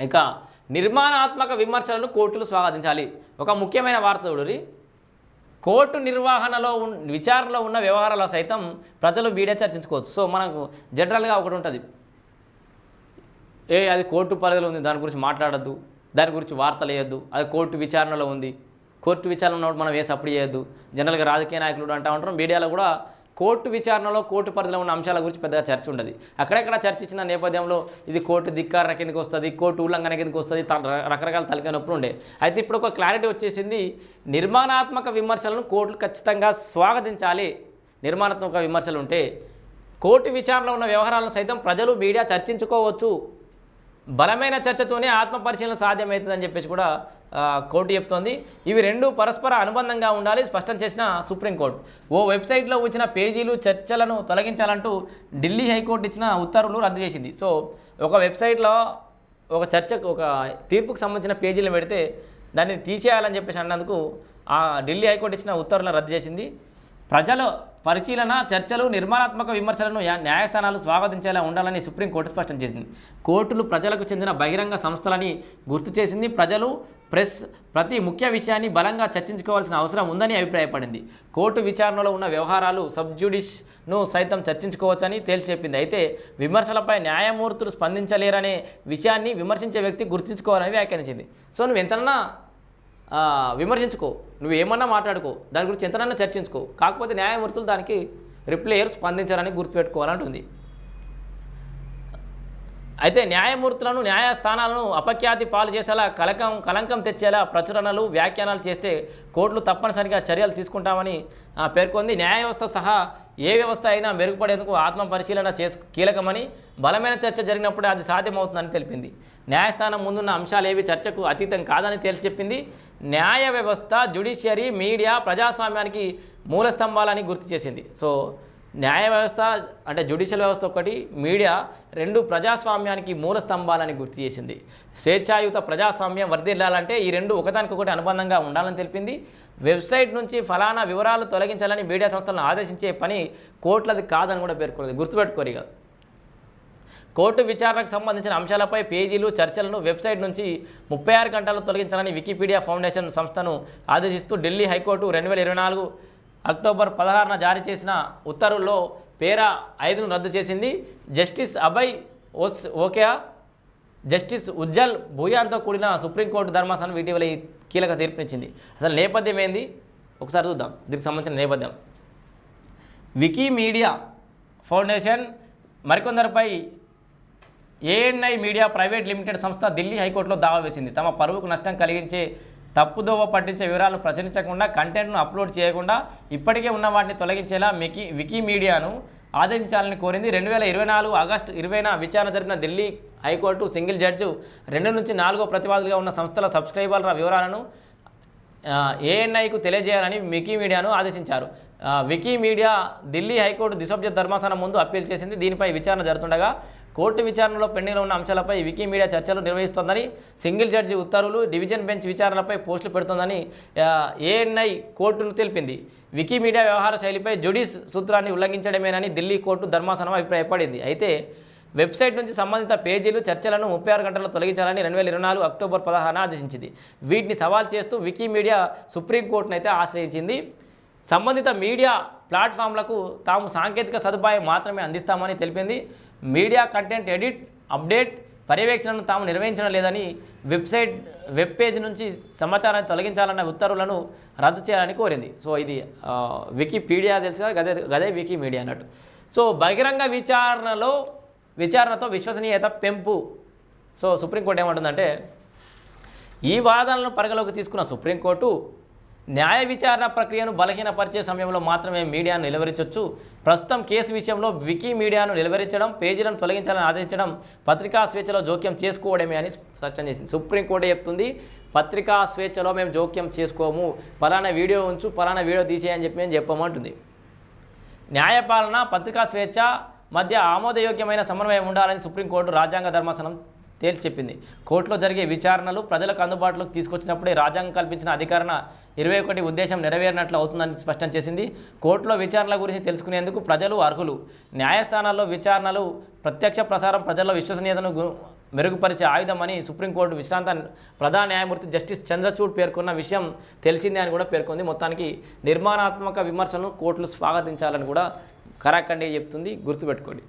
ఇక నిర్మాణాత్మక విమర్శలను కోర్టులు స్వాగతించాలి. ఒక ముఖ్యమైన వార్త చూడరి కోర్టు నిర్వహణలో ఉన్ విచారణలో ఉన్న వ్యవహారాల సైతం ప్రజలు మీడియా చర్చించుకోవచ్చు. సో మనకు జనరల్గా ఒకటి ఉంటుంది. ఏ అది కోర్టు పరిధిలో ఉంది దాని గురించి మాట్లాడద్దు. దాని గురించి వార్తలు వేయద్దు. అది కోర్టు విచారణలో ఉంది. కోర్టు విచారణ ఉన్నప్పుడు మనం ఏ సప్లై చేయొద్దు. జనరల్గా రాజకీయ నాయకులు అంటూ ఉంటారు. మీడియాలో కూడా కోర్టు విచారణలో కోర్టు పరిధిలో ఉన్న అంశాల గురించి పెద్దగా చర్చ ఉండదు. అక్కడెక్కడ ఇచ్చిన నేపథ్యంలో ఇది కోర్టు ధిక్కారణ కిందకి వస్తుంది కోర్టు ఉల్లంఘన కిందకి వస్తుంది రకరకాల తలకాయ నొప్పులు ఉండే. అయితే ఇప్పుడు ఒక క్లారిటీ వచ్చేసింది నిర్మాణాత్మక విమర్శలను కోర్టులు ఖచ్చితంగా స్వాగతించాలి. నిర్మాణాత్మక విమర్శలు ఉంటే కోర్టు విచారణలో ఉన్న వ్యవహారాలను సైతం ప్రజలు మీడియా చర్చించుకోవచ్చు. బలమైన చర్చతోనే ఆత్మపరిశీలన సాధ్యమవుతుందని చెప్పేసి కూడా కోర్టు చెప్తోంది. ఇవి రెండు పరస్పర అనుబంధంగా ఉండాలి స్పష్టం చేసిన సుప్రీంకోర్టు. ఓ వెబ్సైట్లో వచ్చిన పేజీలు చర్చలను తొలగించాలంటూ ఢిల్లీ హైకోర్టు ఇచ్చిన ఉత్తర్వులు రద్దు చేసింది. సో ఒక వెబ్సైట్లో ఒక చర్చకు ఒక తీర్పుకు సంబంధించిన పేజీలు పెడితే దాన్ని తీసేయాలని చెప్పేసి అన్నందుకు ఆ ఢిల్లీ హైకోర్టు ఇచ్చిన ఉత్తర్వులను రద్దు చేసింది. ప్రజల పరిశీలన చర్చలు నిర్మాణాత్మక విమర్శలను న్యాయస్థానాలు స్వాగతించేలా ఉండాలని సుప్రీంకోర్టు స్పష్టం చేసింది. కోర్టులు ప్రజలకు చెందిన బహిరంగ సంస్థలని గుర్తు చేసింది. ప్రజలు ప్రెస్ ప్రతి ముఖ్య విషయాన్ని బలంగా చర్చించుకోవాల్సిన అవసరం ఉందని అభిప్రాయపడింది. కోర్టు విచారణలో ఉన్న వ్యవహారాలు సబ్జుడిష్ను సైతం చర్చించుకోవచ్చని తేల్చి చెప్పింది. అయితే విమర్శలపై న్యాయమూర్తులు స్పందించలేరనే విషయాన్ని విమర్శించే వ్యక్తి గుర్తుంచుకోవాలని వ్యాఖ్యానించింది. సో నువ్వు ఎంతన్నా విమర్శించుకో. నువ్వు ఏమన్నా మాట్లాడుకో. దాని గురించి ఎంతనన్నా చర్చించుకో. కాకపోతే న్యాయమూర్తులు దానికి రిప్లేయర్ స్పందించారని గుర్తుపెట్టుకోవాలంటుంది. అయితే న్యాయమూర్తులను న్యాయస్థానాలను అపఖ్యాతి పాలు చేసేలా కలకం కలంకం తెచ్చేలా ప్రచురణలు వ్యాఖ్యానాలు చేస్తే కోర్టులు తప్పనిసరిగా చర్యలు తీసుకుంటామని పేర్కొంది. న్యాయ వ్యవస్థ సహా ఏ వ్యవస్థ అయినా మెరుగుపడేందుకు ఆత్మ పరిశీలన చేసు కీలకమని బలమైన చర్చ జరిగినప్పుడే అది సాధ్యమవుతుందని తెలిపింది. న్యాయస్థానం ముందున్న అంశాలు ఏవి చర్చకు అతీతం కాదని తేల్చి చెప్పింది. న్యాయ వ్యవస్థ జ్యుడిషియరీ మీడియా ప్రజాస్వామ్యానికి మూల స్తంభాలని గుర్తు చేసింది. సో న్యాయ వ్యవస్థ అంటే జ్యుడిషియల్ వ్యవస్థ ఒకటి మీడియా రెండు ప్రజాస్వామ్యానికి మూల స్తంభాలని గుర్తు చేసింది. స్వేచ్ఛాయుత ప్రజాస్వామ్యం వర్ధిల్లాలంటే ఈ రెండు ఒకదానికొకటి అనుబంధంగా ఉండాలని తెలిపింది. వెబ్సైట్ నుంచి ఫలానా వివరాలు తొలగించాలని మీడియా సంస్థలను ఆదేశించే పని కోర్టులది కాదని కూడా పేర్కొన్నది. గుర్తుపెట్టుకోరు కోర్టు విచారణకు సంబంధించిన అంశాలపై పేజీలు చర్చలను వెబ్సైట్ నుంచి ముప్పై ఆరు గంటలు తొలగించాలని వికీపీడియా ఫౌండేషన్ సంస్థను ఆదేశిస్తూ ఢిల్లీ హైకోర్టు రెండు వేల ఇరవై నాలుగు అక్టోబర్ పదహారున జారీ చేసిన ఉత్తర్వుల్లో పేరా ఐదును రద్దు చేసింది. జస్టిస్ అభయ్ ఓస్ ఓకేయా జస్టిస్ ఉజ్జల్ భూయాన్తో కూడిన సుప్రీంకోర్టు ధర్మాసనం ఇటీవల ఈ కీలక తీర్పునిచ్చింది. అసలు నేపథ్యం ఏంది? ఒకసారి చూద్దాం. దీనికి సంబంధించిన నేపథ్యం. వికీమీడియా ఫౌండేషన్ మరికొందరిపై ఏఎన్ఐ మీడియా ప్రైవేట్ లిమిటెడ్ సంస్థ ఢిల్లీ హైకోర్టులో దావా వేసింది. తమ పరువుకు నష్టం కలిగించే తప్పుదోవ పట్టించే వివరాలను ప్రచురించకుండా కంటెంట్ను అప్లోడ్ చేయకుండా ఇప్పటికే ఉన్న వాటిని తొలగించేలా మికి వికీమీడియాను ఆదేశించాలని కోరింది. రెండు వేల ఇరవై నాలుగు ఆగస్టు ఇరవైన విచారణ జరిపిన ఢిల్లీ హైకోర్టు సింగిల్ జడ్జి రెండు నుంచి నాలుగో ప్రతివాదులుగా ఉన్న సంస్థల సబ్స్క్రైబర్ల వివరాలను ఏఎన్ఐకు తెలియజేయాలని మికీ మీడియాను ఆదేశించారు. వికీమీడియా ఢిల్లీ హైకోర్టు దిశభ్య ధర్మాసనం ముందు అప్పీల్ చేసింది. దీనిపై విచారణ జరుగుతుండగా కోర్టు విచారణలో పెండింగ్లో ఉన్న అంశాలపై వికీమీడియా చర్చలు నిర్వహిస్తోందని సింగిల్ జడ్జి ఉత్తర్వులు డివిజన్ బెంచ్ విచారణలపై పోస్టులు పెడుతోందని ఏఎన్ఐ కోర్టును తెలిపింది. వికీమీడియా వ్యవహార శైలిపై జుడిస్ సూత్రాన్ని ఉల్లంఘించడమేనని ఢిల్లీ కోర్టు ధర్మాసనం అభిప్రాయపడింది. అయితే వెబ్సైట్ నుంచి సంబంధిత పేజీలు చర్చలను ముప్పై ఆరు గంటల్లో తొలగించాలని రెండు వేల ఇరవై నాలుగు అక్టోబర్ పదహారున ఆదేశించింది. వీటిని సవాల్ చేస్తూ వికీమీడియా సుప్రీంకోర్టును అయితే ఆశ్రయించింది. సంబంధిత మీడియా ప్లాట్ఫామ్లకు తాము సాంకేతిక సదుపాయం మాత్రమే అందిస్తామని తెలిపింది. మీడియా కంటెంట్ ఎడిట్ అప్డేట్ పర్యవేక్షణను తాము నిర్వహించడం లేదని వెబ్సైట్ వెబ్ పేజ్ నుంచి సమాచారాన్ని తొలగించాలన్న ఉత్తర్వులను రద్దు చేయాలని కోరింది. సో ఇది వికీపీడియా తెలుసు కదా గదే గదే వికీమీడియా అన్నట్టు. సో బహిరంగ విచారణలో విచారణతో విశ్వసనీయత పెంపు. సో సుప్రీంకోర్టు ఏమంటుందంటే ఈ వాదనలను పరిగణలోకి తీసుకున్న సుప్రీంకోర్టు న్యాయ విచారణ ప్రక్రియను బలహీనపరిచే సమయంలో మాత్రమే మీడియాను నిలువరించవచ్చు ప్రస్తుతం కేసు విషయంలో వికీ మీడియాను నిలువరించడం పేజీలను తొలగించాలని ఆదేశించడం పత్రికా స్వేచ్ఛలో జోక్యం చేసుకోవడమే అని స్పష్టం చేసింది. సుప్రీంకోర్టు చెప్తుంది పత్రికా స్వేచ్ఛలో మేము జోక్యం చేసుకోము. పలానా వీడియో ఉంచు పలానా వీడియో తీసేయని చెప్పి మేము చెప్పమంటుంది. న్యాయపాలన పత్రికా స్వేచ్ఛ మధ్య ఆమోదయోగ్యమైన సమన్వయం ఉండాలని సుప్రీంకోర్టు రాజ్యాంగ ధర్మాసనం తేల్చి చెప్పింది. కోర్టులో జరిగే విచారణలు ప్రజలకు అందుబాటులోకి తీసుకొచ్చినప్పుడే రాజ్యాంగం కల్పించిన అధికారణ ఇరవై ఒకటి ఉద్దేశం నెరవేరినట్లు అవుతుందని స్పష్టం చేసింది. కోర్టులో విచారణల గురించి తెలుసుకునేందుకు ప్రజలు అర్హులు. న్యాయస్థానాల్లో విచారణలు ప్రత్యక్ష ప్రసారం ప్రజల్లో విశ్వసనీయతను మెరుగుపరిచే ఆయుధమని సుప్రీంకోర్టు విశ్రాంత ప్రధాన న్యాయమూర్తి జస్టిస్ చంద్రచూడ్ పేర్కొన్న విషయం తెలిసిందే అని కూడా పేర్కొంది. మొత్తానికి నిర్మాణాత్మక విమర్శలను కోర్టులు స్వాగతించాలని కూడా కరాఖండి చెప్తుంది. గుర్తుపెట్టుకోండి.